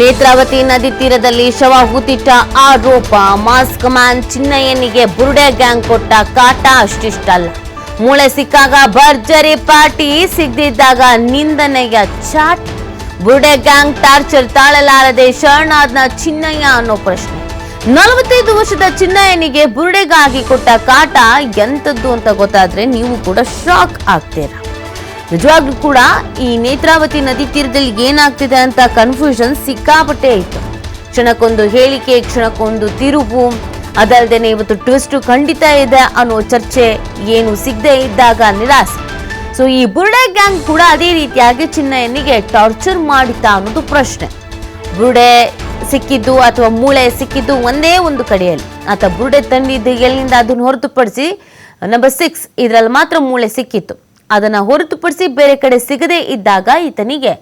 ನೇತ್ರಾವತಿ ನದಿ ತೀರದಲ್ಲಿ ಶವ ಹೂತಿಟ್ಟ ಆರೋಪ. ಮಾಸ್ಕ್ ಮ್ಯಾನ್ ಚಿನ್ನಯ್ಯನಿಗೆ ಬುರುಡೆ ಗ್ಯಾಂಗ್ ಕೊಟ್ಟ ಕಾಟ ಅಷ್ಟಿಷ್ಟಲ್ಲ. ಮೂಳೆ ಸಿಕ್ಕಾಗ ಭರ್ಜರಿ ಪಾರ್ಟಿ ಸಿಗದಿದ್ದಾಗ ನಿಂದನೆಯ ಚಾಟ್. ಬುರುಡೆ ಗ್ಯಾಂಗ್ ಟಾರ್ಚರ್ ತಾಳಲಾರದೆ ಶರಣಾದ್ನ ಚಿನ್ನಯ್ಯ ಅನ್ನೋ ಪ್ರಶ್ನೆ. ನಲವತ್ತೈದು ವರ್ಷದ ಚಿನ್ನಯ್ಯನಿಗೆ ಬುರುಡೆಗಾಗಿ ಕೊಟ್ಟ ಕಾಟ ಎಂಥದ್ದು ಅಂತ ಗೊತ್ತಾದ್ರೆ ನೀವು ಕೂಡ ಶಾಕ್ ಆಗ್ತೀರಾ? ನಿಜವಾಗ್ಲೂ ಕೂಡ ಈ ನೇತ್ರಾವತಿ ನದಿ ತೀರದಲ್ಲಿ ಏನಾಗ್ತಿದೆ ಅಂತ ಕನ್ಫ್ಯೂಷನ್ ಸಿಕ್ಕಾಪಟ್ಟೆ ಇತ್ತು. ಕ್ಷಣಕ್ಕೊಂದು ಹೇಳಿಕೆ, ಕ್ಷಣಕ್ಕೊಂದು ತಿರುವು. ಅದಲ್ಲದೆ ಇವತ್ತು ಟ್ವಿಸ್ಟ್ ಖಂಡಿತ ಇದೆ ಅನ್ನೋ ಚರ್ಚೆ ಏನು ಸಿಗದೆ ಇದ್ದಾಗ ನಿರಾಸೆ. ಸೊ ಈ ಬುರುಡೆ ಗ್ಯಾಂಗ್ ಕೂಡ ಅದೇ ರೀತಿಯಾಗಿ ಚಿನ್ನಯ್ಯನಿಗೆ ಟಾರ್ಚರ್ ಮಾಡಿತಾ ಅನ್ನೋದು ಪ್ರಶ್ನೆ. ಬುರುಡೆ ಸಿಕ್ಕಿದ್ದು ಅಥವಾ ಮೂಳೆ ಸಿಕ್ಕಿದ್ದು ಒಂದೇ ಒಂದು ಕಡೆಯಲ್ಲಿ. ಆತ ಬುರುಡೆ ತಂದಿದ್ದು ಎಲ್ಲಿಂದ ಅದನ್ನು ಹೊರತುಪಡಿಸಿ ನಂಬರ್ ಸಿಕ್ಸ್ ಇದರಲ್ಲಿ ಮಾತ್ರ ಮೂಳೆ ಸಿಕ್ಕಿತ್ತು. ಅದನ್ನ ಹೊರತುಪಡಿಸಿ ಬೇರೆ ಕಡೆ ಸಿಗದೇ ಇದ್ದಾಗ ಈತನಿಗೆ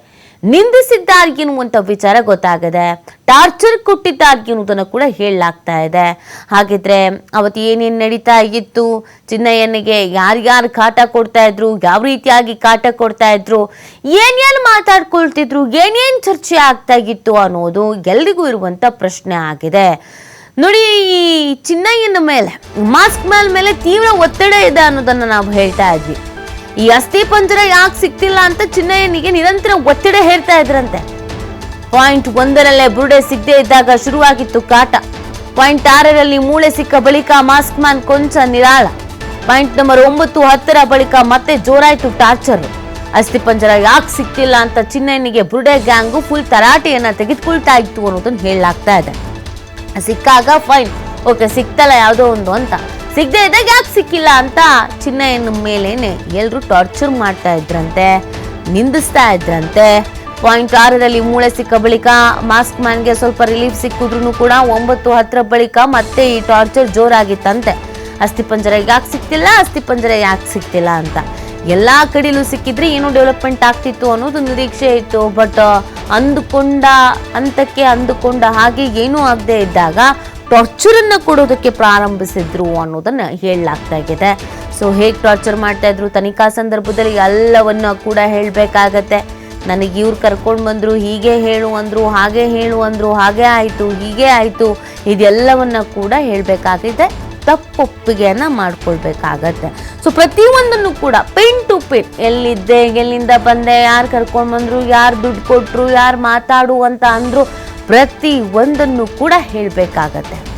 ನಿಂದಿಸಿದ್ದಾರ್ಗೆನ್ನುವಂತ ವಿಚಾರ ಗೊತ್ತಾಗಿದೆ ಟಾರ್ಚರ್ ಕೊಟ್ಟಿದ್ದಾರ್ಗೆನ್ನುವುದನ್ನು ಕೂಡ ಹೇಳಲಾಗ್ತಾ ಇದೆ. ಹಾಗಿದ್ರೆ ಅವತ್ತು ಏನೇನು ನಡೀತಾ ಇತ್ತು? ಚಿನ್ನಯ್ಯನಿಗೆ ಯಾರ್ಯಾರು ಕಾಟ ಕೊಡ್ತಾ ಇದ್ರು? ಯಾವ ರೀತಿಯಾಗಿ ಕಾಟ ಕೊಡ್ತಾ ಇದ್ರು? ಏನೇನು ಮಾತಾಡ್ಕೊಳ್ತಿದ್ರು? ಏನೇನು ಚರ್ಚೆ ಆಗ್ತಾ ಇತ್ತು ಅನ್ನೋದು ಎಲ್ರಿಗೂ ಇರುವಂತ ಪ್ರಶ್ನೆ ಆಗಿದೆ. ನೋಡಿ, ಈ ಚಿನ್ನಯ್ಯನ ಮೇಲೆ, ಮಾಸ್ಕ್ ಮೇಲೆ ಮೇಲೆ ತೀವ್ರ ಒತ್ತಡ ಇದೆ ಅನ್ನೋದನ್ನ ನಾವು ಹೇಳ್ತಾ ಇದ್ವಿ. ಈ ಅಸ್ಥಿ ಪಂಜರ ಯಾಕೆ ಸಿಕ್ತಿಲ್ಲ ಅಂತ ಚಿನ್ನಯ್ಯನಿಗೆ ನಿರಂತರ ಒತ್ತಡ ಹೇರ್ತಾ ಇದ್ರಂತೆ. ಪಾಯಿಂಟ್ ಒಂದರಲ್ಲೇ ಬುರುಡೆ ಸಿಗದೆ ಇದ್ದಾಗ ಶುರುವಾಗಿತ್ತು ಕಾಟ. ಪಾಯಿಂಟ್ ಆರರಲ್ಲಿ ಮೂಳೆ ಸಿಕ್ಕ ಬಳಿಕ ಮಾಸ್ಕ್ ಮ್ಯಾನ್ ಕೊಂಚ ನಿರಾಳ. ಪಾಯಿಂಟ್ ನಂಬರ್ ಒಂಬತ್ತು ಹತ್ತರ ಬಳಿಕ ಮತ್ತೆ ಜೋರಾಯಿತು ಟಾರ್ಚರ್. ಅಸ್ಥಿಪಂಜರ ಯಾಕೆ ಸಿಕ್ತಿಲ್ಲ ಅಂತ ಚಿನ್ನಯ್ಯನಿಗೆ ಬುರುಡೆ ಗ್ಯಾಂಗು ಫುಲ್ ತರಾಟೆಯನ್ನ ತೆಗೆದುಕೊಳ್ತಾ ಇತ್ತು ಅನ್ನೋದನ್ನು ಹೇಳಲಾಗ್ತಾ ಇದೆ. ಸಿಕ್ಕಾಗ ಫೈನ್. ಓಕೆ, ಸಿಕ್ತಲ್ಲ ಯಾವುದೋ ಒಂದು ಅಂತ. ಸಿಗದೆ ಇದ್ದಾಗ ಯಾಕೆ ಸಿಕ್ಕಿಲ್ಲ ಅಂತ ಚಿನ್ನಯ್ಯನ ಮೇಲೇನೆ ಎಲ್ಲರೂ ಟಾರ್ಚರ್ ಮಾಡ್ತಾ ಇದ್ರಂತೆ, ನಿಂದಿಸ್ತಾ ಇದ್ರಂತೆ. ಪಾಯಿಂಟ್ ಆರರಲ್ಲಿ ಮೂಳೆ ಸಿಕ್ಕ ಬಳಿಕ ಮಾಸ್ಕ್ ಮ್ಯಾನ್ಗೆ ಸ್ವಲ್ಪ ರಿಲೀಫ್ ಸಿಕ್ಕಿದ್ರು ಕೂಡ ಒಂಬತ್ತು ಹತ್ತರ ಬಳಿಕ ಮತ್ತೆ ಈ ಟಾರ್ಚರ್ ಜೋರಾಗಿತ್ತಂತೆ. ಅಸ್ಥಿಪಂಜರ ಯಾಕೆ ಸಿಕ್ತಿಲ್ಲ ಅಸ್ಥಿಪಂಜರ ಯಾಕೆ ಸಿಕ್ತಿಲ್ಲ ಅಂತ. ಎಲ್ಲ ಕಡೆಯಲ್ಲೂ ಸಿಕ್ಕಿದ್ರೆ ಏನೋ ಡೆವಲಪ್ಮೆಂಟ್ ಆಗ್ತಿತ್ತು ಅನ್ನೋದು ನಿರೀಕ್ಷೆ ಇತ್ತು, ಬಟ್ ಅಂದುಕೊಂಡ ಹಂತಕ್ಕೆ ಅಂದುಕೊಂಡ ಹಾಗೆ ಏನೂ ಆಗದೆ ಇದ್ದಾಗ ಟಾರ್ಚರ್ ಅನ್ನ ಕೊಡೋದಕ್ಕೆ ಪ್ರಾರಂಭಿಸಿದ್ರು ಅನ್ನೋದನ್ನ ಹೇಳಲಾಗ್ತಾ ಇದೆ ಸೊ ಹೇಗೆ ಟಾರ್ಚರ್ ಮಾಡ್ತಾ ಇದ್ರು ತನಿಖಾ ಸಂದರ್ಭದಲ್ಲಿ ಎಲ್ಲವನ್ನ ಕೂಡ ಹೇಳಬೇಕಾಗತ್ತೆ. ನನಗೆ ಇವ್ರು ಕರ್ಕೊಂಡು ಬಂದ್ರು, ಹೀಗೆ ಹೇಳು ಅಂದ್ರು, ಹಾಗೆ ಹೇಳು ಅಂದ್ರು, ಹಾಗೆ ಆಯಿತು, ಹೀಗೆ ಆಯಿತು, ಇದೆಲ್ಲವನ್ನ ಕೂಡ ಹೇಳಬೇಕಾಗಿದೆ ತಪ್ಪೊಪ್ಪಿಗೆಯನ್ನು ಮಾಡ್ಕೊಳ್ಬೇಕಾಗತ್ತೆ. ಸೊ ಪ್ರತಿಯೊಂದನ್ನು ಕೂಡ ಪಿನ್ ಟು ಪಿನ್ ಎಲ್ಲಿದ್ದೆ, ಎಲ್ಲಿಂದ ಬಂದೆ, ಯಾರು ಕರ್ಕೊಂಡು ಬಂದ್ರು, ಯಾರು ದುಡ್ಡು ಕೊಟ್ರು, ಯಾರು ಮಾತಾಡು ಅಂತ ಅಂದ್ರು ಪ್ರತಿ ಒಂದನ್ನು ಕೂಡ ಹೇಳಬೇಕಾಗತ್ತೆ.